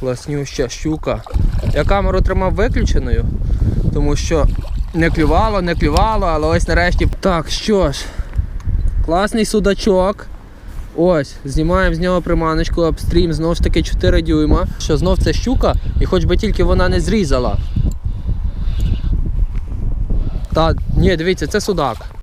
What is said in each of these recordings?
Класнюща щука. Я камеру тримав виключеною, тому що не клювало, не клювало, але ось нарешті. Так, що ж, класний судачок. Ось, знімаємо з нього приманочку апстрім, знову ж таки 4 дюйма. Що знов це щука, і хоч би тільки вона не зрізала. Та, ні, дивіться, це судак.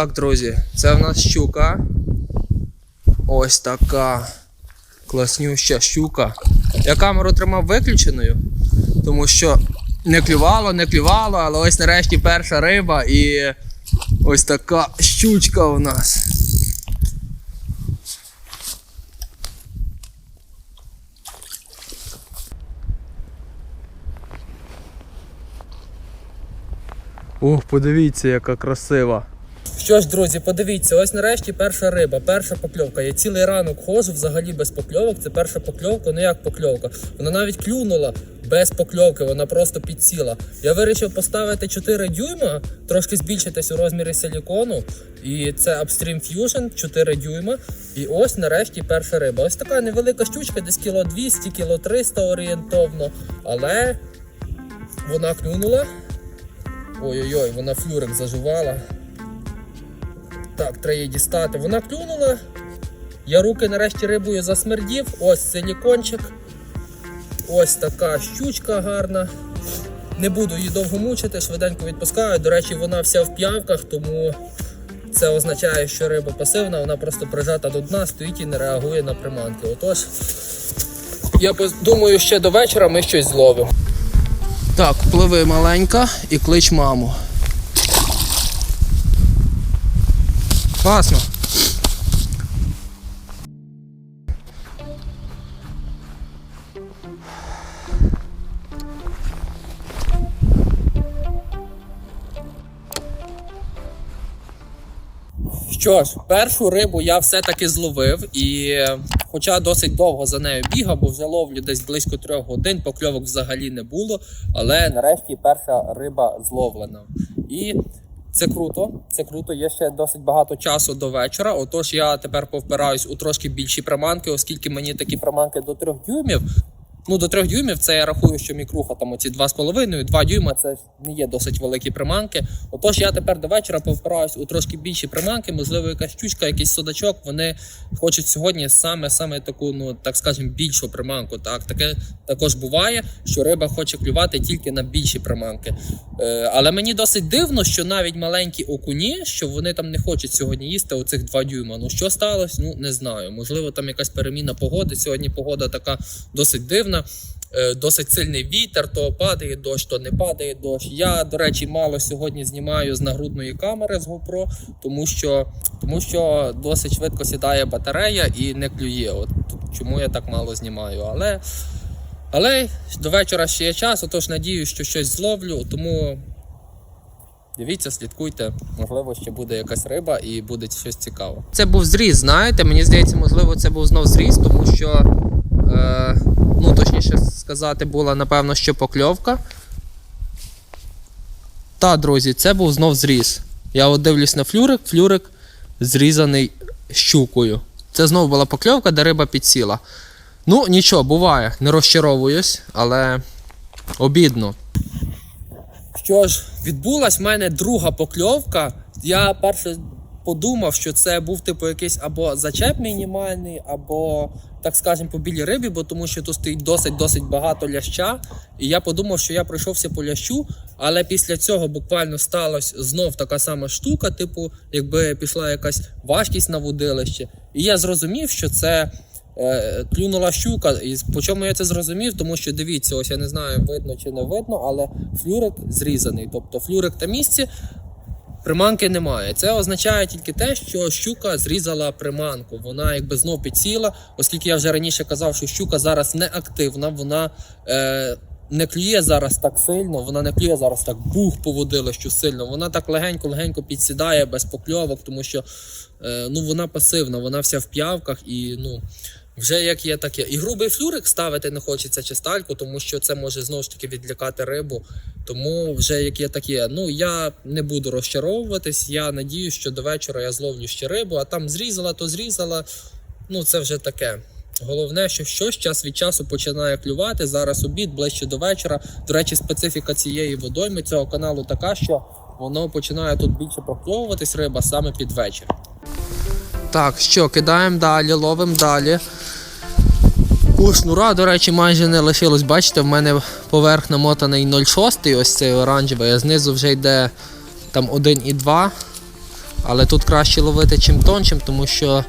Так, друзі, це в нас щука. Ось така класнюща щука. Я камеру тримав виключеною, тому що не клювало, не клювало, але ось нарешті перша риба і ось така щучка у нас. Ох, подивіться, яка красива. Що ж, друзі, подивіться, ось нарешті перша риба, перша покльовка. Я цілий ранок ходжу взагалі без покльовок. Це перша покльовка, ну як покльовка. Вона навіть клюнула без покльовки, вона просто підсіла. Я вирішив поставити 4 дюйма, трошки збільшитись у розмірі силікону. І це Upstream Fusion 4 дюйма. І ось нарешті перша риба. Ось така невелика щучка, десь кіло 200, кіло 300 орієнтовно. Але вона клюнула. Ой-ой-ой, вона флюрик зажувала. Так, треба дістати. Вона клюнула. Я руки нарешті рибою засмердів. Ось силікончик. Ось така щучка гарна. Не буду її довго мучити, швиденько відпускаю. До речі, вона вся в п'явках, тому це означає, що риба пасивна, вона просто прижата до дна, стоїть і не реагує на приманки. Отож, я думаю, ще до вечора ми щось зловимо. Так, пливи маленька і клич маму. Класно. Що ж, першу рибу я все-таки зловив, і хоча досить довго за нею бігав, бо вже ловлю десь близько трьох годин, покльовок взагалі не було. Але нарешті перша риба зловлена. І це круто, це круто. Є ще досить багато часу до вечора. Отож, я тепер повпираюсь у трошки більші приманки, оскільки мені такі приманки до трьох дюймів. Ну, до трьох дюймів це я рахую, що мікруха там оці 2,5, 2 дюйма це не є досить великі приманки. Отож, я тепер до вечора повпираюсь у трошки більші приманки, можливо, якась щучка, якийсь судачок. Вони хочуть сьогодні саме саме таку, ну так скажемо, більшу приманку. Так, таке також буває, що риба хоче клювати тільки на більші приманки. Е, але мені досить дивно, що навіть маленькі окуні, що вони там не хочуть сьогодні їсти оцих 2 дюйма. Ну що сталося? Ну не знаю. Можливо, там якась переміна погоди. Сьогодні погода така досить дивна. Е, Досить сильний вітер, то падає дощ, то не падає дощ. Я, до речі, мало сьогодні знімаю з нагрудної камери з GoPro, тому що, тому що досить швидко сідає батарея і не клює. От чому я так мало знімаю. Але, але до вечора ще є час, отож надію, що щось зловлю, тому Дивіться, слідкуйте, можливо, ще буде якась риба і буде щось цікаве. Це був зріз, знаєте. Мені здається, можливо, це був знов зріз, тому що, е, ну точніше сказати, була напевно, що покльовка. Та, друзі, це був знов зріз. Я от дивлюсь на флюрик, флюрик зрізаний щукою. Це знову була покльовка, де риба підсіла. Ну, нічого, буває, не розчаровуюсь, але обідно. Що ж, відбулась в мене друга покльовка. Я перше подумав, що це був типу якийсь або зачеп мінімальний, або так скажемо, по білій рибі, бо тому що тут стоїть досить досить багато ляща. І я подумав, що я пройшовся по лящу, але після цього буквально сталася знов така сама штука, типу, якби пішла якась важкість на водилище. І я зрозумів, що це. е, Клюнула щука, і по чому я це зрозумів? Тому що дивіться, ось я не знаю, видно чи не видно, але флюрик зрізаний. Тобто флюрик на місці, приманки немає. Це означає тільки те, що щука зрізала приманку. Вона якби знов підсіла, оскільки я вже раніше казав, що щука зараз не активна, вона е, не клює зараз так сильно, вона не клює зараз так бух по водилищу сильно. Вона так легенько-легенько підсідає без покльовок, тому що е, ну, вона пасивна, вона вся в п'явках і ну. Вже як є, так є. І грубий флюрик ставити не хочеться чи стальку, тому що це може знову ж таки відлякати рибу. Тому вже як є, так є. Ну я не буду розчаровуватись. Я надію, що до вечора я зловлю ще рибу, а там зрізала, то зрізала. Ну це вже таке. Головне, що щось час від часу починає клювати. Зараз обід ближче до вечора. До речі, специфіка цієї водойми цього каналу така, що воно починає тут більше прокльовуватись риба саме під вечір. Так, що, кидаємо далі, ловимо далі. У шнура, до речі, майже не лишилось. Бачите, в мене поверх намотаний 0,6, ось цей оранжевий, а знизу вже йде там 1,2. Але тут краще ловити чим тончим, тому що.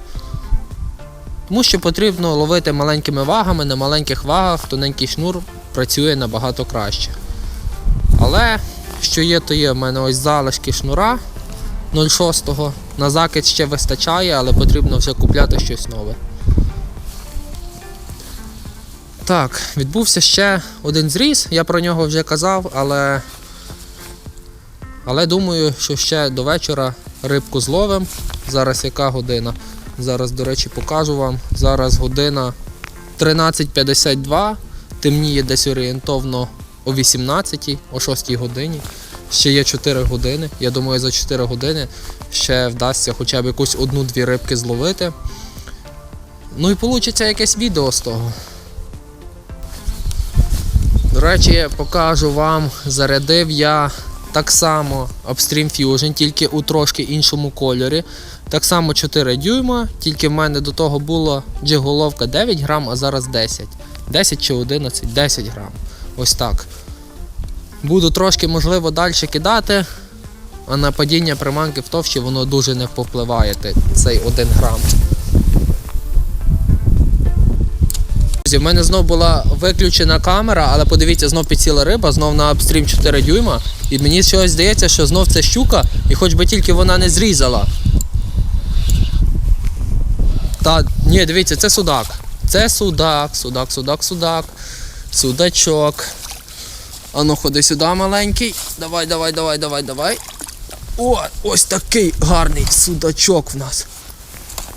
Тому що потрібно ловити маленькими вагами, на маленьких вагах тоненький шнур працює набагато краще. Але що є, то є. В мене ось залишки шнура 0,6. На закид ще вистачає, але потрібно вже купляти щось нове. Так, відбувся ще один зріз, я про нього вже казав, але. Але думаю, що ще до вечора рибку зловим. Зараз яка година? Зараз, до речі, покажу вам. Зараз година 13.52. Темніє десь орієнтовно о 18, о 6 годині. Ще є 4 години. Я думаю, за 4 години ще вдасться хоча б якусь одну-дві рибки зловити. Ну і вийде якесь відео з того. До речі, покажу вам, зарядив я так само Upstream Fusion, тільки у трошки іншому кольорі. Так само 4 дюйма, тільки в мене до того було джиголовка 9 грам, а зараз 10. 10 чи 11, 10 грам. Ось так. Буду трошки, можливо, далі кидати, а на падіння приманки в товщі воно дуже не повпливає те- цей 1 грам. В мене знов була виключена камера, але подивіться, знов підсіла риба, знов на апстрім 4 дюйма. І мені щось здається, що знов це щука, і хоч би тільки вона не зрізала. Та, ні, дивіться, це судак. Це судак, судак, судак, судак. Судачок. Ану, ходи сюди, маленький. Давай, давай, давай, давай, давай. О, ось такий гарний судачок в нас.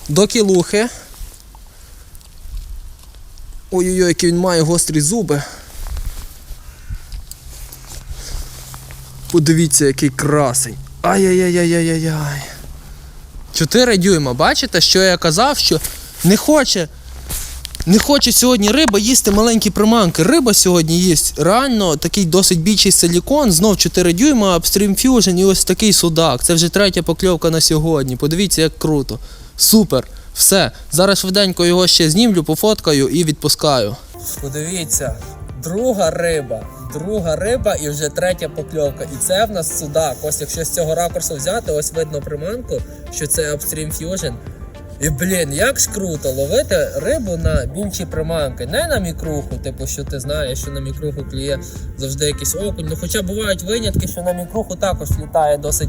До кілухи. Ой-ой-ой, який він має гострі зуби. Подивіться, який красень. Ай-яй-яй-яй-яй-яй. 4 дюйма, бачите, що я казав, що не хоче. Не хоче сьогодні риба їсти маленькі приманки. Риба сьогодні їсть реально такий досить більший силікон, знов 4 дюйма, Upstream Fusion і ось такий судак. Це вже третя покльовка на сьогодні. Подивіться, як круто. Супер. Все. Зараз швиденько його ще знімлю, пофоткаю і відпускаю. Подивіться, друга риба. Друга риба і вже третя покльовка. І це в нас судак. Ось якщо з цього ракурсу взяти, ось видно приманку, що це Upstream Fusion. І блін, як ж круто ловити рибу на більші приманки, не на мікруху, типу, що ти знаєш, що на мікруху клює завжди якийсь окунь. Ну хоча бувають винятки, що на мікруху також літає досить,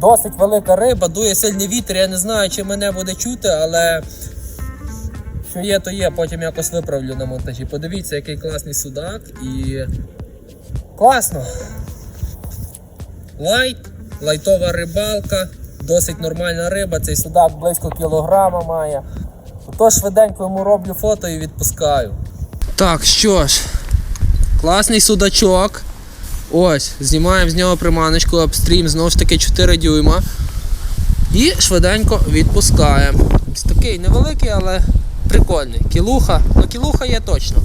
досить велика риба, дує сильний вітер. Я не знаю, чи мене буде чути, але що є, то є, потім якось виправлю на монтажі. Подивіться, який класний судак і. Класно! Лайт, лайтова рибалка, досить нормальна риба, цей судак близько кілограма має. Тож швиденько йому роблю фото і відпускаю. Так, що ж, класний судачок. Ось, знімаємо з нього приманочку апстрім, знову ж таки 4 дюйма. І швиденько відпускаємо. Ось такий невеликий, але прикольний. Кілуха, ну кілуха є точно.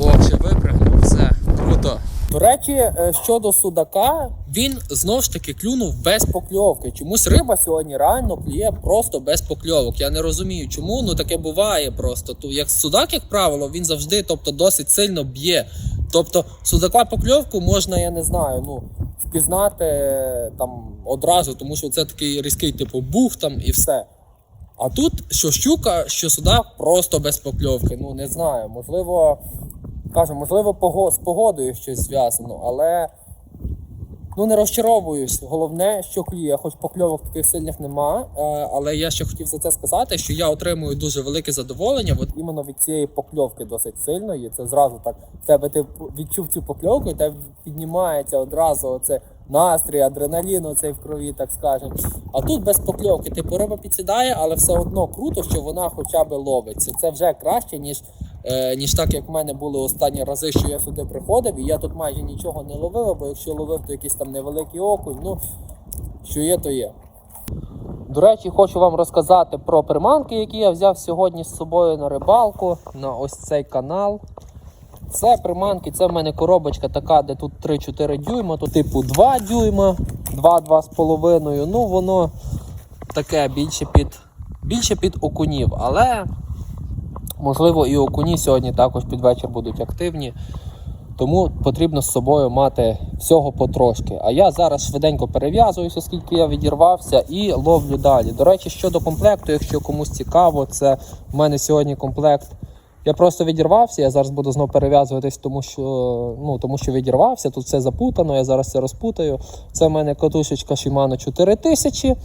О, вже випрыгнув, все, круто. До речі, е, щодо судака, він знов ж таки клюнув без покльовки. Чомусь риба сьогодні реально клює просто без покльовок. Я не розумію, чому ну таке буває просто. То як судак, як правило, він завжди, тобто, досить сильно б'є. Тобто, судака покльовку можна, я не знаю, ну впізнати е, там одразу, тому що це такий різкий, типу, бух там і все. А тут що щука, що судак просто без покльовки. Ну не знаю, можливо, кажу, можливо, з погодою щось зв'язано, але ну не розчаровуюсь. Головне, що клює, хоч покльовок таких сильних нема. е, Але я ще хотів за це сказати, що я отримую дуже велике задоволення, от іменно від цієї покльовки досить сильної. Це зразу так тебе ти відчув цю покльовку, і тебе піднімається одразу оце настрій, адреналін оцей в крові, так скажемо. А тут без покльовки, типу риба підсідає, але все одно круто, що вона хоча б ловиться. Це вже краще, ніж, ніж так, як в мене були останні рази, що я сюди приходив, і я тут майже нічого не ловив, бо якщо ловив, то якийсь там невеликий окунь. Ну, що є, то є. До речі, хочу вам розказати про приманки, які я взяв сьогодні з собою на рибалку, на ось цей канал. Це приманки, це в мене коробочка така, де тут 3-4 дюйма, тут типу 2 дюйма, 2-2,5. Ну, воно таке більше під, більше під окунів. Але можливо і окуні сьогодні також під вечір будуть активні. Тому потрібно з собою мати всього потрошки. А я зараз швиденько перев'язуюся, оскільки я відірвався, і ловлю далі. До речі, щодо комплекту, якщо комусь цікаво, це в мене сьогодні комплект. Я просто відірвався, я зараз буду знову перев'язуватись, тому що, ну, тому що відірвався. Тут все запутано, я зараз це розпутаю. Це в мене катушечка Shimano 4000,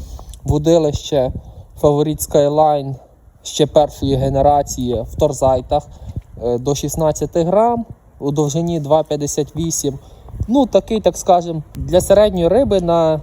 вудилище Фаворит Skyline ще першої генерації в торзайтах е, до 16 грам у довжині 2,58. Ну, такий, так скажем, для середньої риби на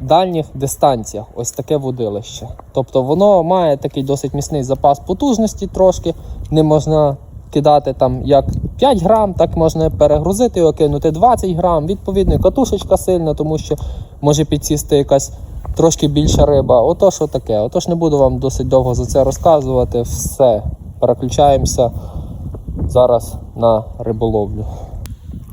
дальніх дистанціях. Ось таке водилище. Тобто воно має такий досить міцний запас потужності трошки. Не можна кидати там як 5 грам, так можна перегрузити його, кинути 20 грам. Відповідно, катушечка сильна, тому що може підсісти якась трошки більша риба. Ото що таке. Отож не буду вам досить довго за це розказувати. Все, переключаємося зараз на риболовлю.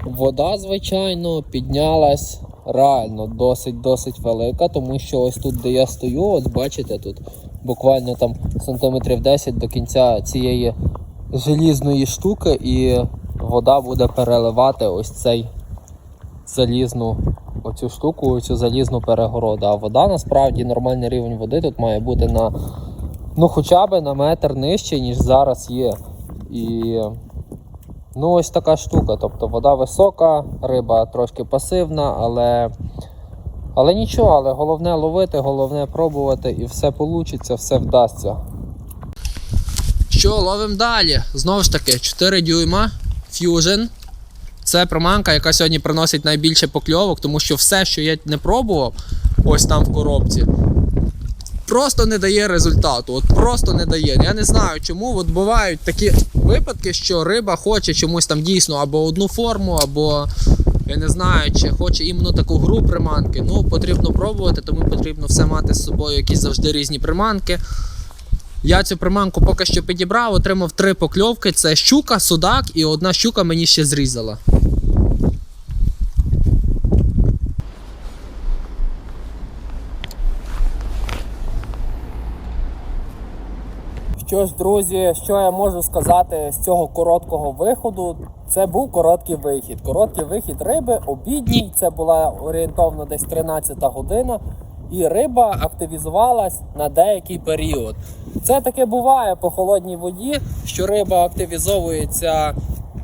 Вода, звичайно, піднялась реально досить-досить велика, тому що ось тут, де я стою, от бачите, тут буквально там сантиметрів 10 до кінця цієї желізної штуки, і вода буде переливати ось цей залізну оцю штуку, цю залізну перегороду. А вода насправді нормальний рівень води тут має бути на ну хоча б на метр нижче, ніж зараз є. І Ну, ось така штука. Тобто вода висока, риба трошки пасивна, але але нічого, але головне ловити, головне пробувати і все вийде, все вдасться. Що, ловимо далі? Знову ж таки, 4 дюйма Fusion. Це приманка, яка сьогодні приносить найбільше покльовок, тому що все, що я не пробував, ось там в коробці, просто не дає результату. От просто не дає. Я не знаю чому. От бувають такі випадки, що риба хоче чомусь там дійсно або одну форму, або я не знаю, чи хоче іменно таку гру приманки. Ну, потрібно пробувати, тому потрібно все мати з собою, якісь завжди різні приманки. Я цю приманку поки що підібрав, отримав три покльовки: це щука, судак і одна щука мені ще зрізала. Що ж, друзі, що я можу сказати з цього короткого виходу? Це був короткий вихід. Короткий вихід риби, обідній. Це була орієнтовно десь 13 година. І риба активізувалась на деякий період. Це таке буває по холодній воді, що риба активізовується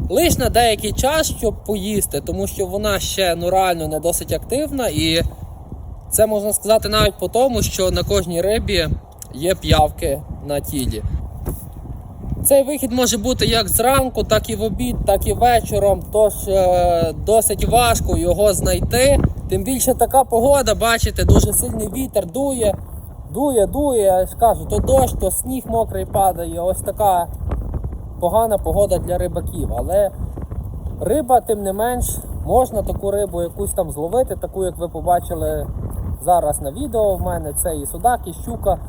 лише на деякий час, щоб поїсти, тому що вона ще ну реально не досить активна і це можна сказати навіть по тому, що на кожній рибі є п'явки на тілі. Цей вихід може бути як зранку, так і в обід, так і вечором. Тож е, досить важко його знайти. Тим більше така погода, бачите, дуже сильний вітер дує, дує, дує. Я ж то дощ, то сніг мокрий падає. Ось така погана погода для рибаків. Але риба, тим не менш, можна таку рибу якусь там зловити, таку, як ви побачили зараз на відео в мене. Це і судак, і щука.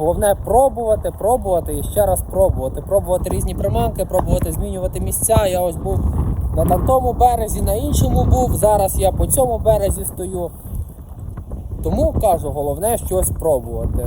Головне пробувати, пробувати і ще раз пробувати. Пробувати різні приманки, пробувати змінювати місця. Я ось був на тому березі, на іншому був. Зараз я по цьому березі стою. Тому кажу, головне щось пробувати.